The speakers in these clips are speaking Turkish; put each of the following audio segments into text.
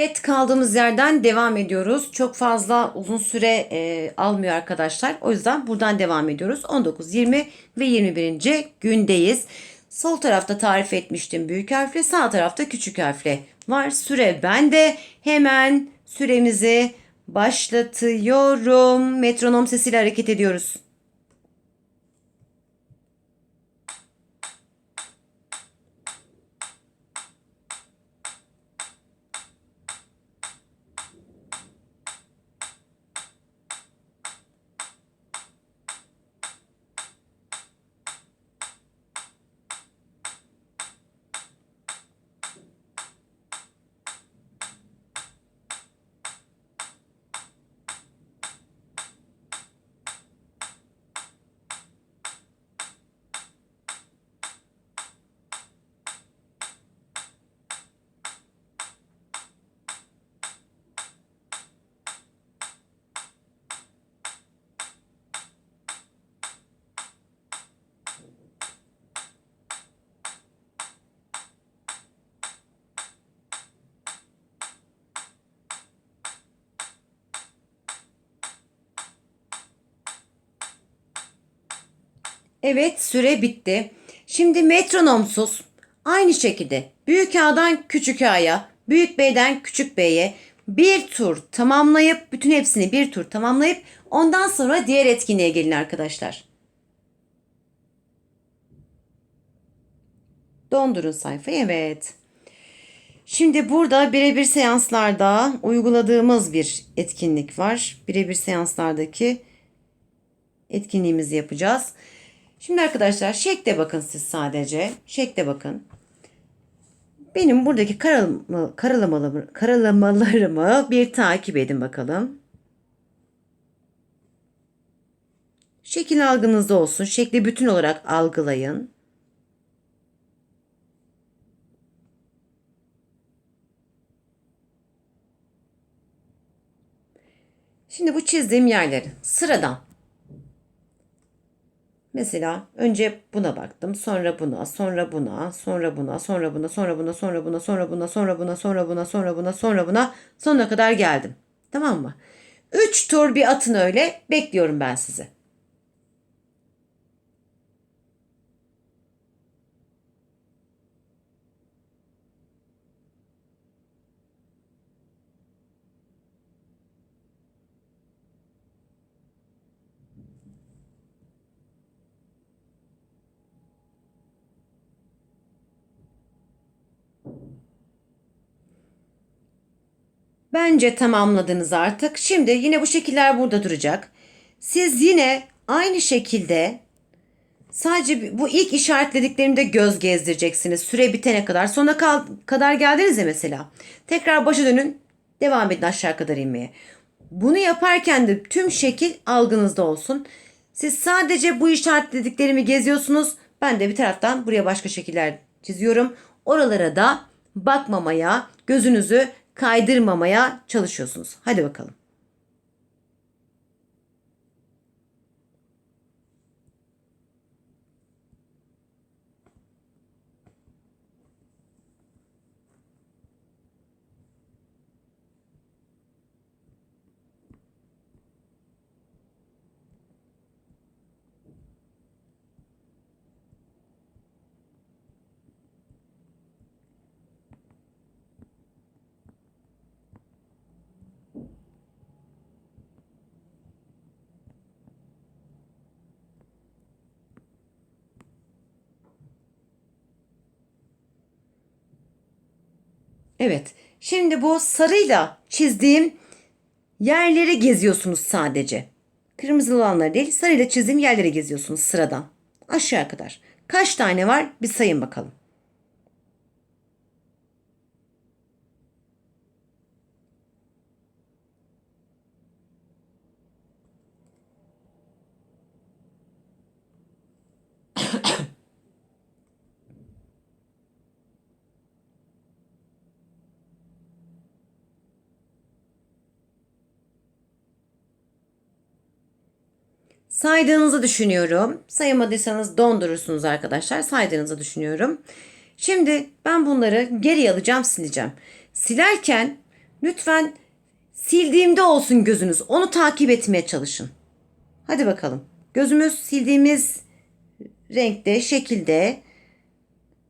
Evet kaldığımız yerden devam ediyoruz. Çok fazla uzun süre e, almıyor arkadaşlar. O yüzden buradan devam ediyoruz. 19, 20 ve 21. gündeyiz. Sol tarafta tarif etmiştim büyük harfle, sağ tarafta küçük harfle var. Süre bende. Hemen süremizi başlatıyorum. Metronom sesiyle hareket ediyoruz. Evet süre bitti. Şimdi metronomsuz aynı şekilde büyük A'dan küçük A'ya, büyük B'den küçük B'ye bir tur tamamlayıp bütün hepsini bir tur tamamlayıp ondan sonra diğer etkinliğe gelin arkadaşlar. Dondurun sayfayı evet. Şimdi burada birebir seanslarda uyguladığımız bir etkinlik var. Birebir seanslardaki etkinliğimizi yapacağız. Şimdi arkadaşlar şekle bakın siz sadece. Şekle bakın. Benim buradaki karalama, karalamalarımı, karalamalarımı bir takip edin bakalım. Şekil algınızda olsun. Şekli bütün olarak algılayın. Şimdi bu çizdiğim yerleri sıradan Mesela önce buna baktım, sonra buna, sonra buna, sonra buna, sonra buna, sonra buna, sonra buna, sonra buna, sonra buna, sonra buna, sonra buna, sonra buna, sonuna kadar geldim. Tamam mı? Üç tur bir atın öyle. Bekliyorum ben sizi. Bence tamamladınız artık. Şimdi yine bu şekiller burada duracak. Siz yine aynı şekilde sadece bu ilk işaretlediklerimde göz gezdireceksiniz. Süre bitene kadar. Sona kal kadar geldiniz ya mesela. Tekrar başa dönün. Devam edin aşağı kadar inmeye. Bunu yaparken de tüm şekil algınızda olsun. Siz sadece bu işaretlediklerimi geziyorsunuz. Ben de bir taraftan buraya başka şekiller çiziyorum. Oralara da bakmamaya, gözünüzü kaydırmamaya çalışıyorsunuz. Hadi bakalım. Evet. Şimdi bu sarıyla çizdiğim yerleri geziyorsunuz sadece. Kırmızı olanları değil, sarıyla çizdiğim yerleri geziyorsunuz sıradan. Aşağı kadar. Kaç tane var? Bir sayın bakalım. Saydığınızı düşünüyorum. Sayamadıysanız dondurursunuz arkadaşlar. Saydığınızı düşünüyorum. Şimdi ben bunları geri alacağım sileceğim. Silerken Lütfen sildiğimde olsun gözünüz. Onu takip etmeye çalışın. Hadi bakalım. Gözümüz sildiğimiz renkte, şekilde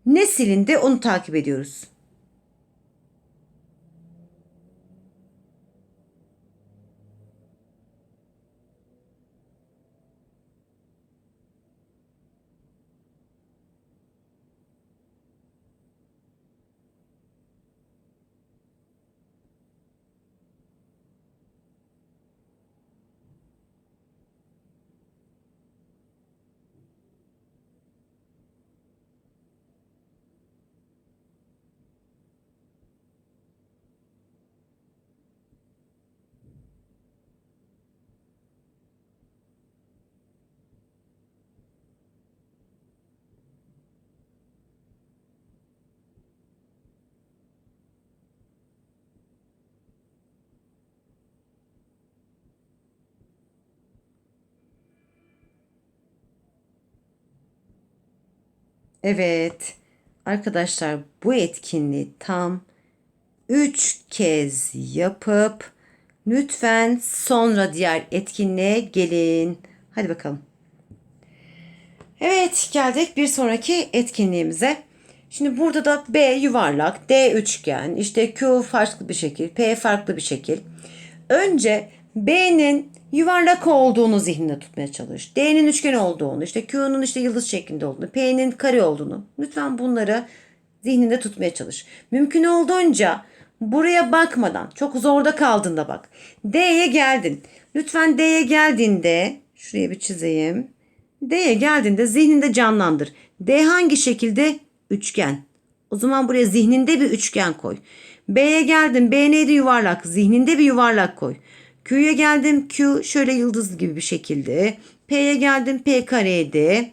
ne silindi onu takip ediyoruz. Evet. Arkadaşlar bu etkinliği tam 3 kez yapıp lütfen sonra diğer etkinliğe gelin. Hadi bakalım. Evet geldik bir sonraki etkinliğimize. Şimdi burada da B yuvarlak, D üçgen, işte Q farklı bir şekil, P farklı bir şekil. Önce B'nin yuvarlak olduğunu zihninde tutmaya çalış. D'nin üçgen olduğunu, işte Q'nun işte yıldız şeklinde olduğunu, P'nin kare olduğunu. Lütfen bunları zihninde tutmaya çalış. Mümkün olduğunca buraya bakmadan, çok zorda kaldığında bak. D'ye geldin. Lütfen D'ye geldiğinde, şuraya bir çizeyim. D'ye geldiğinde zihninde canlandır. D hangi şekilde? Üçgen. O zaman buraya zihninde bir üçgen koy. B'ye geldim. B neydi? Yuvarlak. Zihninde bir yuvarlak koy. Q'ya geldim. Q şöyle yıldız gibi bir şekilde. P'ye geldim. P kareydi.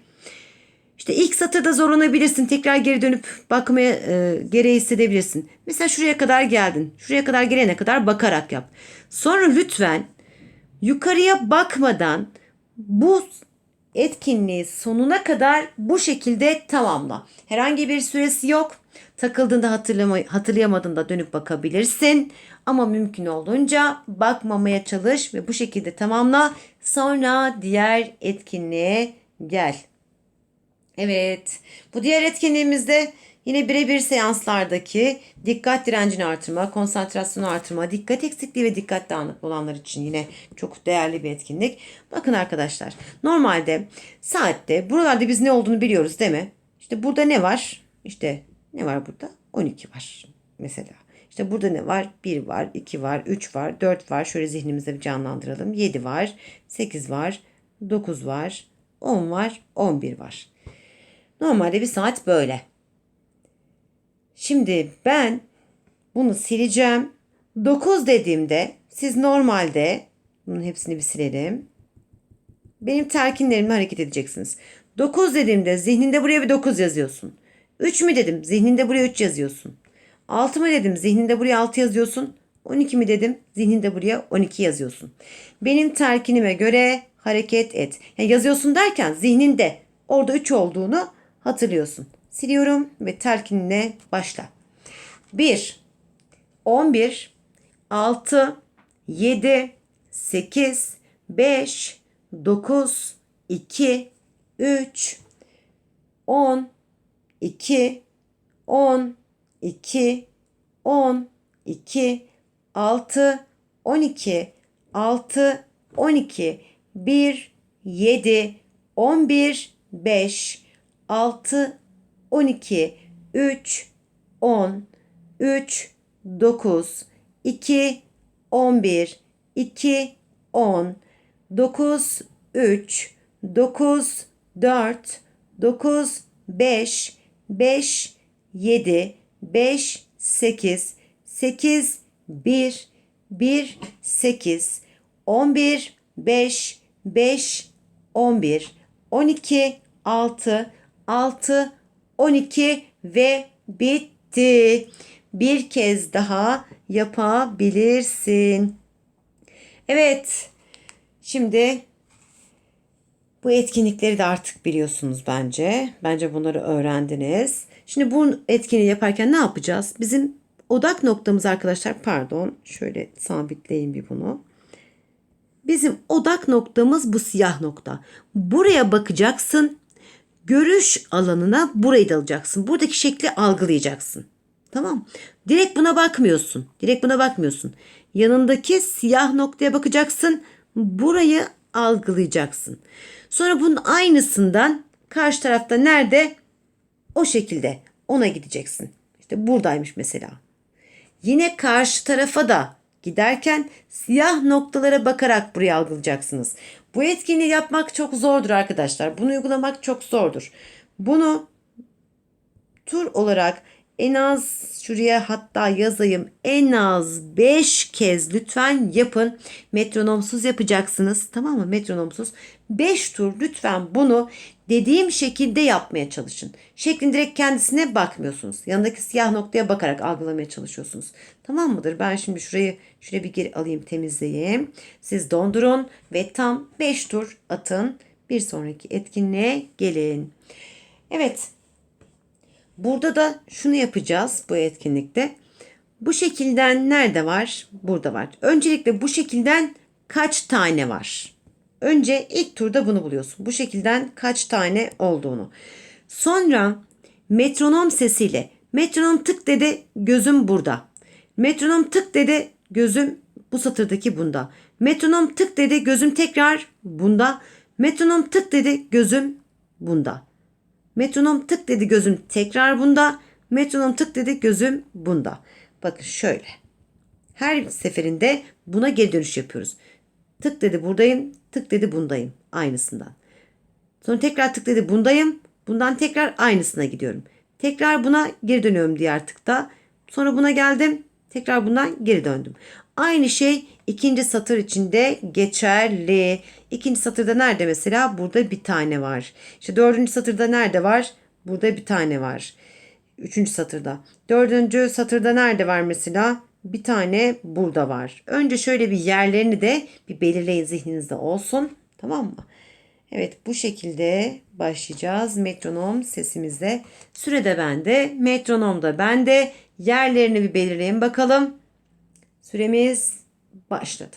İşte ilk satırda zorlanabilirsin. Tekrar geri dönüp bakmaya e, gereği hissedebilirsin. Mesela şuraya kadar geldin. Şuraya kadar gelene kadar bakarak yap. Sonra lütfen yukarıya bakmadan bu etkinliği sonuna kadar bu şekilde tamamla. Herhangi bir süresi yok. Takıldığında hatırlama, hatırlayamadığında dönüp bakabilirsin. Ama mümkün olduğunca bakmamaya çalış ve bu şekilde tamamla. Sonra diğer etkinliğe gel. Evet. Bu diğer etkinliğimizde yine birebir seanslardaki dikkat direncini artırma, konsantrasyonu artırma, dikkat eksikliği ve dikkat dağınıklığı olanlar için yine çok değerli bir etkinlik. Bakın arkadaşlar normalde saatte buralarda biz ne olduğunu biliyoruz değil mi? İşte burada ne var? İşte ne var burada? 12 var mesela. İşte burada ne var? 1 var, 2 var, 3 var, 4 var. Şöyle zihnimizde bir canlandıralım. 7 var, 8 var, 9 var, 10 var, 11 var. Normalde bir saat böyle. Şimdi ben bunu sileceğim. 9 dediğimde siz normalde bunun hepsini bir silelim. Benim telkinlerimle hareket edeceksiniz. 9 dediğimde zihninde buraya bir 9 yazıyorsun. 3 mü dedim zihninde buraya 3 yazıyorsun. 6 mı dedim zihninde buraya 6 yazıyorsun. 12 mi dedim zihninde buraya 12 yazıyorsun. Benim telkinime göre hareket et. Yani yazıyorsun derken zihninde orada 3 olduğunu hatırlıyorsun. Siliyorum ve telkinine başla. 1, 11, 6, 7, 8, 5, 9, 2, 3, 10, 2, 10, 2, 10, 2, 6, 12, 6, 12, 1, 7, 11, 5, 6, 12, 3, 10, 3, 9, 2, 11, 2, 10, 9, 3, 9, 4, 9, 5, 5, 7, 5, 8, 8, 1, 1, 8, 11, 5, 5, 11, 12, 6, 6, 12 ve bitti. Bir kez daha yapabilirsin. Evet. Şimdi bu etkinlikleri de artık biliyorsunuz bence. Bence bunları öğrendiniz. Şimdi bu etkinliği yaparken ne yapacağız? Bizim odak noktamız arkadaşlar pardon şöyle sabitleyin bir bunu. Bizim odak noktamız bu siyah nokta. Buraya bakacaksın. Görüş alanına burayı da alacaksın. Buradaki şekli algılayacaksın. Tamam. Direkt buna bakmıyorsun. Direkt buna bakmıyorsun. Yanındaki siyah noktaya bakacaksın. Burayı algılayacaksın. Sonra bunun aynısından karşı tarafta nerede? O şekilde ona gideceksin. İşte buradaymış mesela. Yine karşı tarafa da giderken siyah noktalara bakarak burayı algılayacaksınız. Bu etkinliği yapmak çok zordur arkadaşlar. Bunu uygulamak çok zordur. Bunu tur olarak en az şuraya hatta yazayım en az 5 kez lütfen yapın. Metronomsuz yapacaksınız tamam mı metronomsuz. 5 tur lütfen bunu dediğim şekilde yapmaya çalışın. Şeklin direkt kendisine bakmıyorsunuz. Yanındaki siyah noktaya bakarak algılamaya çalışıyorsunuz. Tamam mıdır? Ben şimdi şurayı şuraya bir geri alayım temizleyeyim. Siz dondurun ve tam 5 tur atın. Bir sonraki etkinliğe gelin. Evet Burada da şunu yapacağız bu etkinlikte. Bu şekilden nerede var? Burada var. Öncelikle bu şekilden kaç tane var? Önce ilk turda bunu buluyorsun. Bu şekilden kaç tane olduğunu. Sonra metronom sesiyle metronom tık dedi gözüm burada. Metronom tık dedi gözüm bu satırdaki bunda. Metronom tık dedi gözüm tekrar bunda. Metronom tık dedi gözüm bunda. Metronom tık dedi gözüm tekrar bunda. Metronom tık dedi gözüm bunda. Bakın şöyle. Her seferinde buna geri dönüş yapıyoruz. Tık dedi buradayım, tık dedi bundayım. Aynısından. Sonra tekrar tık dedi bundayım. Bundan tekrar aynısına gidiyorum. Tekrar buna geri dönüyorum diğer tıkta. Sonra buna geldim. Tekrar bundan geri döndüm. Aynı şey ikinci satır içinde geçerli. İkinci satırda nerede mesela? Burada bir tane var. İşte dördüncü satırda nerede var? Burada bir tane var. Üçüncü satırda. Dördüncü satırda nerede var mesela? Bir tane burada var. Önce şöyle bir yerlerini de bir belirleyin zihninizde olsun. Tamam mı? Evet bu şekilde başlayacağız metronom sesimizde. Sürede bende, metronom da bende. Yerlerini bir belirleyin bakalım. Süremiz başladı.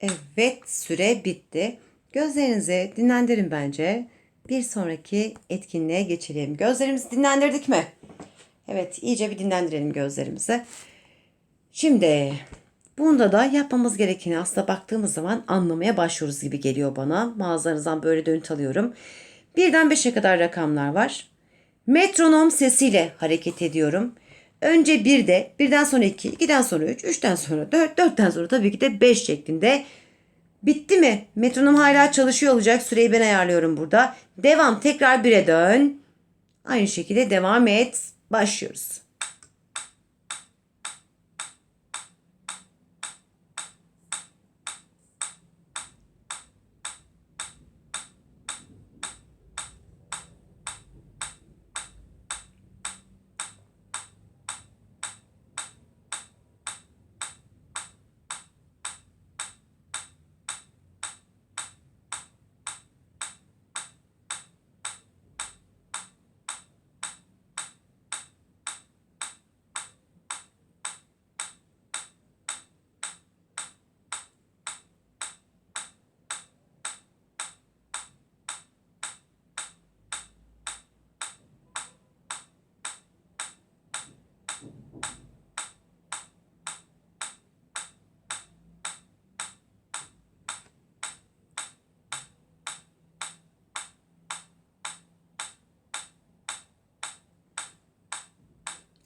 Evet süre bitti. Gözlerinizi dinlendirin bence. Bir sonraki etkinliğe geçelim. Gözlerimizi dinlendirdik mi? Evet iyice bir dinlendirelim gözlerimizi. Şimdi bunda da yapmamız gerekeni aslında baktığımız zaman anlamaya başlıyoruz gibi geliyor bana. Mağazalarınızdan böyle dönüt alıyorum. Birden beşe kadar rakamlar var. Metronom sesiyle hareket ediyorum. Önce birde, birden sonra iki, ikiden sonra üç, üçten sonra dört, dörtten sonra tabii ki de beş şeklinde. Bitti mi? Metronom hala çalışıyor olacak. Süreyi ben ayarlıyorum burada. Devam. Tekrar bire dön. Aynı şekilde devam et. Başlıyoruz.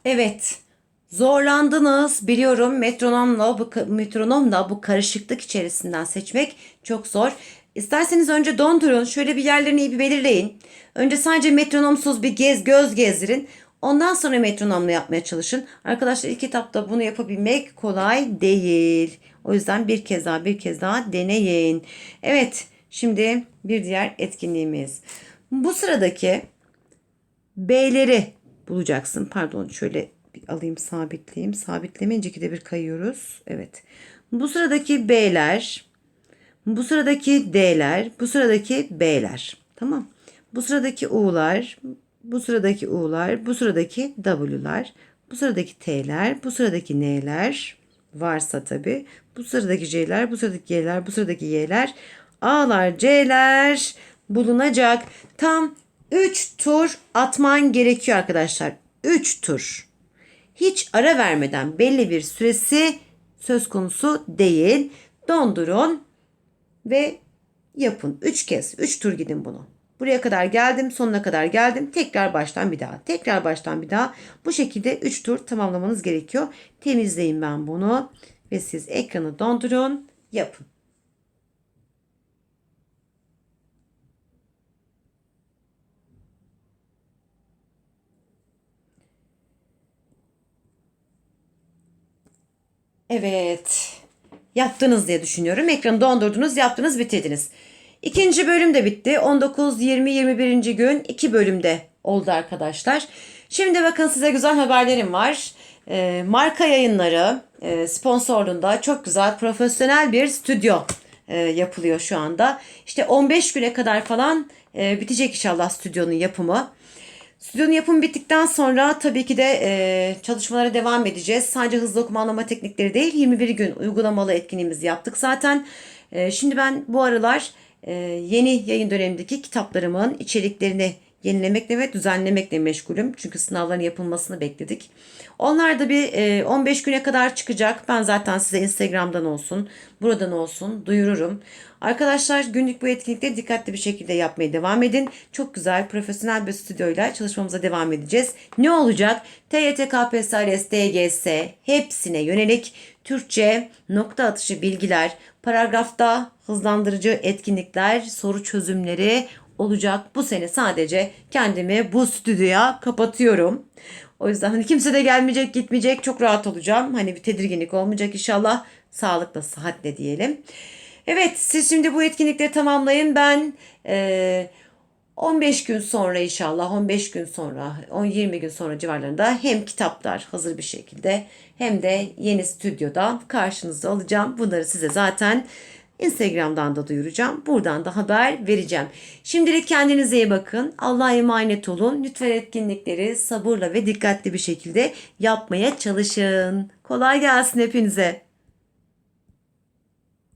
Evet. Zorlandınız. Biliyorum metronomla bu metronomla bu karışıklık içerisinden seçmek çok zor. İsterseniz önce dondurun. Şöyle bir yerlerini iyi bir belirleyin. Önce sadece metronomsuz bir gez göz gezdirin. Ondan sonra metronomla yapmaya çalışın. Arkadaşlar ilk etapta bunu yapabilmek kolay değil. O yüzden bir kez daha bir kez daha deneyin. Evet şimdi bir diğer etkinliğimiz. Bu sıradaki B'leri bulacaksın. Pardon şöyle bir alayım sabitleyeyim. Sabitlemeyince de bir kayıyoruz. Evet. Bu sıradaki B'ler, bu sıradaki D'ler, bu sıradaki B'ler. Tamam. Bu sıradaki U'lar, bu sıradaki U'lar, bu sıradaki W'lar, bu sıradaki T'ler, bu sıradaki N'ler varsa tabi. Bu sıradaki C'ler, bu sıradaki G'ler, bu sıradaki Y'ler, A'lar, C'ler bulunacak. Tam 3 tur atman gerekiyor arkadaşlar. 3 tur. Hiç ara vermeden belli bir süresi söz konusu değil. Dondurun ve yapın. 3 kez, 3 tur gidin bunu. Buraya kadar geldim, sonuna kadar geldim. Tekrar baştan bir daha. Tekrar baştan bir daha. Bu şekilde 3 tur tamamlamanız gerekiyor. Temizleyin ben bunu ve siz ekranı dondurun, yapın. Evet. Yaptınız diye düşünüyorum. Ekranı dondurdunuz, yaptınız, bitirdiniz. İkinci bölüm de bitti. 19, 20, 21. gün iki bölümde oldu arkadaşlar. Şimdi bakın size güzel haberlerim var. Ee, marka yayınları e, sponsorluğunda çok güzel profesyonel bir stüdyo e, yapılıyor şu anda. İşte 15 güne kadar falan e, bitecek inşallah stüdyonun yapımı. Stüdyonun yapımı bittikten sonra tabii ki de e, çalışmalara devam edeceğiz. Sadece hızlı okuma anlama teknikleri değil 21 gün uygulamalı etkinliğimizi yaptık zaten. E, şimdi ben bu aralar e, yeni yayın dönemindeki kitaplarımın içeriklerini yenilemekle ve düzenlemekle meşgulüm. Çünkü sınavların yapılmasını bekledik. Onlar da bir e, 15 güne kadar çıkacak. Ben zaten size Instagram'dan olsun, buradan olsun duyururum. Arkadaşlar günlük bu etkinlikleri dikkatli bir şekilde yapmaya devam edin. Çok güzel profesyonel bir stüdyoyla çalışmamıza devam edeceğiz. Ne olacak? TYT, KPSS, DGS hepsine yönelik Türkçe nokta atışı bilgiler, paragrafta hızlandırıcı etkinlikler, soru çözümleri olacak. Bu sene sadece kendimi bu stüdyoya kapatıyorum. O yüzden hani kimse de gelmeyecek, gitmeyecek. Çok rahat olacağım. Hani bir tedirginlik olmayacak inşallah. Sağlıkla, sıhhatle diyelim. Evet, siz şimdi bu etkinlikleri tamamlayın. Ben e, 15 gün sonra inşallah 15 gün sonra 10-20 gün sonra civarlarında hem kitaplar hazır bir şekilde hem de yeni stüdyoda karşınızda olacağım. Bunları size zaten Instagram'dan da duyuracağım. Buradan da haber vereceğim. Şimdilik kendinize iyi bakın. Allah'a emanet olun. Lütfen etkinlikleri sabırla ve dikkatli bir şekilde yapmaya çalışın. Kolay gelsin hepinize.